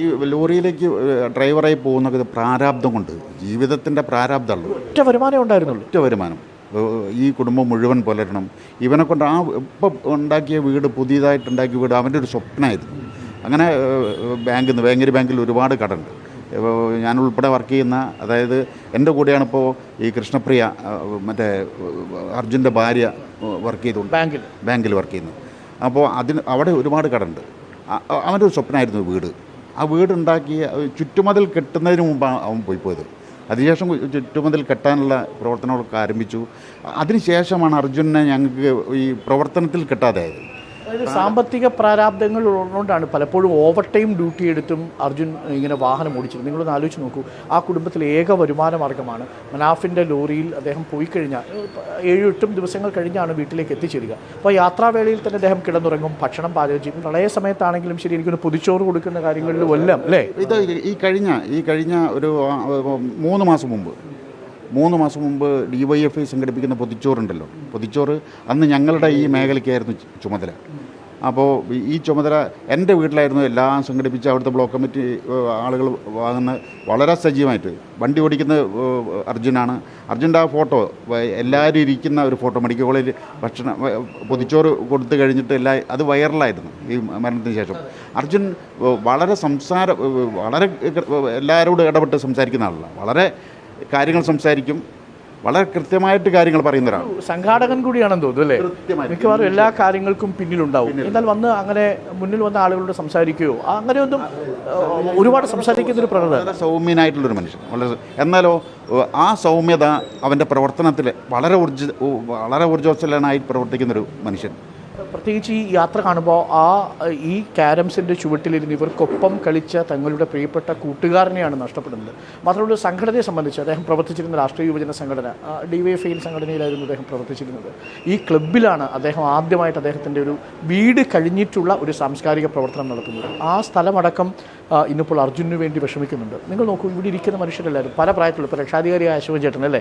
ഈ ലോറിയിലേക്ക് ഡ്രൈവറായി പോകുന്നൊക്കെ ഇത് പ്രാരാബ്ദം കൊണ്ട് ജീവിതത്തിന്റെ പ്രാരാബ്ദമുള്ളൂ ഒറ്റ വരുമാനം ഉണ്ടായിരുന്നുള്ളൂ. ഒറ്റ വരുമാനം. ഈ കുടുംബം മുഴുവൻ പുലരണം. ഇവനെ കൊണ്ട് ആ ഇപ്പം ഉണ്ടാക്കിയ വീട് പുതിയതായിട്ട് ഉണ്ടാക്കിയ വീട് അവന്റെ ഒരു സ്വപ്നമായിരുന്നു. അങ്ങനെ ബാങ്കിൽ നിന്ന് വേങ്ങേരി ബാങ്കിൽ ഒരുപാട് കടമുണ്ട് ഇപ്പോൾ ഞാൻ ഉൾപ്പെടെ വർക്ക് ചെയ്യുന്ന അതായത് എന്റെ കൂടെയാണിപ്പോൾ ഈ കൃഷ്ണപ്രിയ മറ്റേ അർജുന്റെ ഭാര്യ വർക്ക് ചെയ്തുകൊണ്ട് ബാങ്കിൽ. ബാങ്കിൽ വർക്ക് ചെയ്യുന്നത്. അപ്പോൾ അതിന് അവിടെ ഒരുപാട് കടമുണ്ട് അവന്റെ ഒരു സ്വപ്നമായിരുന്നു വീട്. ആ വീടുണ്ടാക്കിയ ചുറ്റുമതിൽ കെട്ടുന്നതിന് മുമ്പാണ് അവൻ പോയി പോയത് അതിനുശേഷം ചുറ്റുമതിൽ കെട്ടാനുള്ള പ്രവർത്തനങ്ങളൊക്കെ ആരംഭിച്ചു. അതിനുശേഷമാണ് അർജുനെ ഞങ്ങൾക്ക് ഈ പ്രവർത്തനത്തിൽ കിട്ടാതായത്. അതായത് സാമ്പത്തിക പ്രാരാബ്ദങ്ങൾ ഉള്ളതുകൊണ്ടാണ് പലപ്പോഴും ഓവർ ടൈം ഡ്യൂട്ടി എടുത്തും അർജുൻ ഇങ്ങനെ വാഹനം ഓടിച്ചത് നിങ്ങളൊന്ന് ആലോചിച്ച് നോക്കൂ. ആ കുടുംബത്തിലെ ഏക വരുമാന മാർഗമാണ് മനാഫിന്റെ ലോറിയിൽ അദ്ദേഹം പോയി കഴിഞ്ഞാൽ ഏഴ് എട്ടും ദിവസങ്ങൾ കഴിഞ്ഞാണ് വീട്ടിലേക്ക് എത്തിച്ചേരുക. അപ്പോൾ യാത്രാവേളയിൽ തന്നെ അദ്ദേഹം കിടന്നുറങ്ങും ഭക്ഷണം പാചകം ചെയ്യും. പ്രളയ സമയത്താണെങ്കിലും ശരി എനിക്കൊന്ന് പൊതിച്ചോറ് കൊടുക്കുന്ന കാര്യങ്ങളിലും എല്ലാം അല്ലേ? ഇത് ഈ കഴിഞ്ഞ ഈ കഴിഞ്ഞ ഒരു മൂന്ന് മാസം മുമ്പ് മൂന്ന് മാസം മുമ്പ് ഡി വൈ എഫ് ഐ സംഘടിപ്പിക്കുന്ന പൊതിച്ചോറുണ്ടല്ലോ. പൊതിച്ചോറ് അന്ന് ഞങ്ങളുടെ ഈ മേഖലയ്ക്കായിരുന്നു ചുമതല. അപ്പോൾ ഈ ചുമതല എന്റെ വീട്ടിലായിരുന്നു എല്ലാം സംഘടിപ്പിച്ച് അവിടുത്തെ ബ്ലോക്ക് കമ്മിറ്റി ആളുകൾ വാങ്ങുന്ന വളരെ സജീവമായിട്ട്. വണ്ടി ഓടിക്കുന്ന അർജുനാണ്. അർജുന്റെ ആ ഫോട്ടോ എല്ലാവരും ഇരിക്കുന്ന ഒരു ഫോട്ടോ മെഡിക്കൽ കോളേജിൽ ഭക്ഷണം പൊതിച്ചോറ് കൊടുത്തു കഴിഞ്ഞിട്ട് എല്ലാ അത് വൈറലായിരുന്നു ഈ മരണത്തിന് ശേഷം. അർജുൻ വളരെ സംസാര വളരെ എല്ലാവരോടും ഇടപെട്ട് സംസാരിക്കുന്ന ആളല്ല. വളരെ കാര്യങ്ങൾ സംസാരിക്കും. വളരെ കൃത്യമായിട്ട് കാര്യങ്ങൾ പറയുന്ന ഒരാൾ സംഘാടകൻ കൂടിയാണെന്ന് തോന്നുന്നു അല്ലേ. മിക്കവാറും എല്ലാ കാര്യങ്ങൾക്കും പിന്നിലുണ്ടാവും. എന്നാൽ വന്ന് അങ്ങനെ മുന്നിൽ വന്ന ആളുകളോട് സംസാരിക്കുകയോ അങ്ങനെ ഒന്നും ഒരുപാട് സംസാരിക്കുന്ന ഒരു പ്രകൃതം വളരെ സൗമ്യനായിട്ടുള്ളൊരു മനുഷ്യൻ. വളരെ എന്നാലോ ആ സൗമ്യത അവന്റെ പ്രവർത്തനത്തിൽ വളരെ ഊർജ വളരെ ഊർജോത്സലനായി പ്രവർത്തിക്കുന്നൊരു മനുഷ്യൻ. പ്രത്യേകിച്ച് ഈ യാത്ര കാണുമ്പോൾ ആ ഈ ക്യാരംസിന്റെ ചുവട്ടിലിരുന്ന് ഇവർക്കൊപ്പം കളിച്ച തങ്ങളുടെ പ്രിയപ്പെട്ട കൂട്ടുകാരനെയാണ് നഷ്ടപ്പെടുന്നത്. മാത്രമല്ല സംഘടനയെ സംബന്ധിച്ച് അദ്ദേഹം പ്രവർത്തിച്ചിരുന്ന രാഷ്ട്രീയ യുവജന സംഘടന ഡി വൈ എഫ് ഐ സംഘടനയിലായിരുന്നു അദ്ദേഹം പ്രവർത്തിച്ചിരുന്നത്. ഈ ക്ലബിലാണ് അദ്ദേഹം ആദ്യമായിട്ട് അദ്ദേഹത്തിന്റെ ഒരു വീട് കഴിഞ്ഞിട്ടുള്ള ഒരു സാംസ്കാരിക പ്രവർത്തനം നടത്തുന്നത്. ആ സ്ഥലമടക്കം ഇന്നിപ്പോൾ അർജുനു വേണ്ടി വിഷമിക്കുന്നുണ്ട്. നിങ്ങൾ നോക്കൂ ഇവിടെ ഇരിക്കുന്ന മനുഷ്യരെല്ലാവരും പല പ്രായത്തിലുള്ള ഇപ്പോൾ രക്ഷാധികാരിയായ അശോകൻ ചേട്ടൻ അല്ലേ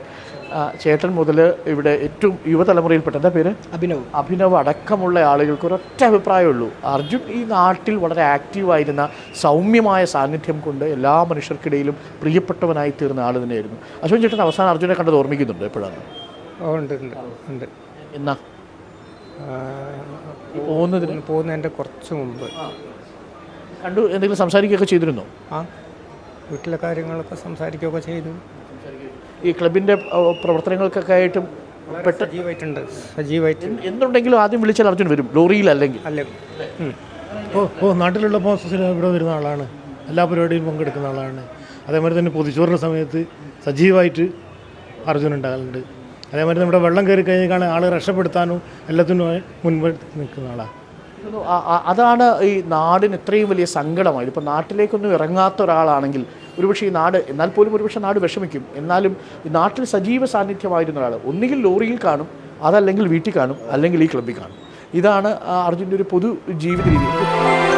ചേട്ടൻ മുതൽ ഇവിടെ ഏറ്റവും യുവതലമുറയിൽപ്പെട്ട എന്താ പേര്? അഭിനവ്. അഭിനവ് അടക്കമുള്ള ആളുകൾക്ക് ഒരൊറ്റ അഭിപ്രായമുള്ളൂ. അർജുൻ ഈ നാട്ടിൽ വളരെ ആക്റ്റീവായിരുന്ന സൗമ്യമായ സാന്നിധ്യം കൊണ്ട് എല്ലാ മനുഷ്യർക്കിടയിലും പ്രിയപ്പെട്ടവനായി തീർന്ന ആൾ തന്നെയായിരുന്നു. അശോകൻ ചേട്ടൻ അവസാനം അർജുനെ കണ്ടത് ഓർമ്മിക്കുന്നുണ്ട് എപ്പോഴാണ്? ഉണ്ട് ഉണ്ട് ഉണ്ട്. എന്നാ? പോകുന്നതിന്? പോകുന്നതിന്റെ കുറച്ച് മുമ്പ്. കണ്ടു എന്തെങ്കിലും സംസാരിക്കുകയൊക്കെ ചെയ്തിരുന്നോ? ആ വീട്ടിലെ കാര്യങ്ങളൊക്കെ സംസാരിക്കുകയൊക്കെ ചെയ്തു. ഈ ക്ലബിന്റെ പ്രവർത്തനങ്ങൾക്കൊക്കെ ആയിട്ടും പെട്ടെന്ന് സജീവായിട്ടുണ്ട് സജീവായിട്ട്. എന്തുണ്ടെങ്കിലും ആദ്യം വിളിച്ചാൽ അർജുൻ വരും ലോറിയിലല്ലെങ്കിൽ അല്ലേ. ഓ ഓ നാട്ടിലുള്ള സ്ഥിരം ഇവിടെ വരുന്ന ആളാണ്. എല്ലാ പരിപാടിയും പങ്കെടുക്കുന്ന ആളാണ്. അതേമാതിരി തന്നെ പൊതിച്ചോറിന്റെ സമയത്ത് സജീവമായിട്ട് അർജുൻ ഉണ്ടാകലുണ്ട്. അതേമാതിരി നമ്മുടെ വെള്ളം കയറി കഴിഞ്ഞാൽ ആളെ രക്ഷപ്പെടുത്താനും എല്ലാത്തിനും മുൻപ് നിൽക്കുന്ന ആളാണ് അതാണ് ഈ നാടിന് ഇത്രയും വലിയ സങ്കടമായത് ഇപ്പോൾ നാട്ടിലേക്കൊന്നും ഇറങ്ങാത്ത ഒരാളാണെങ്കിൽ ഒരുപക്ഷെ ഈ നാട് എന്നാൽ പോലും ഒരുപക്ഷെ നാട് വിഷമിക്കും. എന്നാലും ഈ നാട്ടിൽ സജീവ സാന്നിധ്യമായിരുന്ന ഒരാൾ ഒന്നുകിൽ ലോറിയിൽ കാണും അതല്ലെങ്കിൽ വീട്ടിൽ കാണും അല്ലെങ്കിൽ ഈ ക്ലബ്ബിൽ കാണും. ഇതാണ് അർജുന്റെ ഒരു പൊതു ജീവിത രീതി.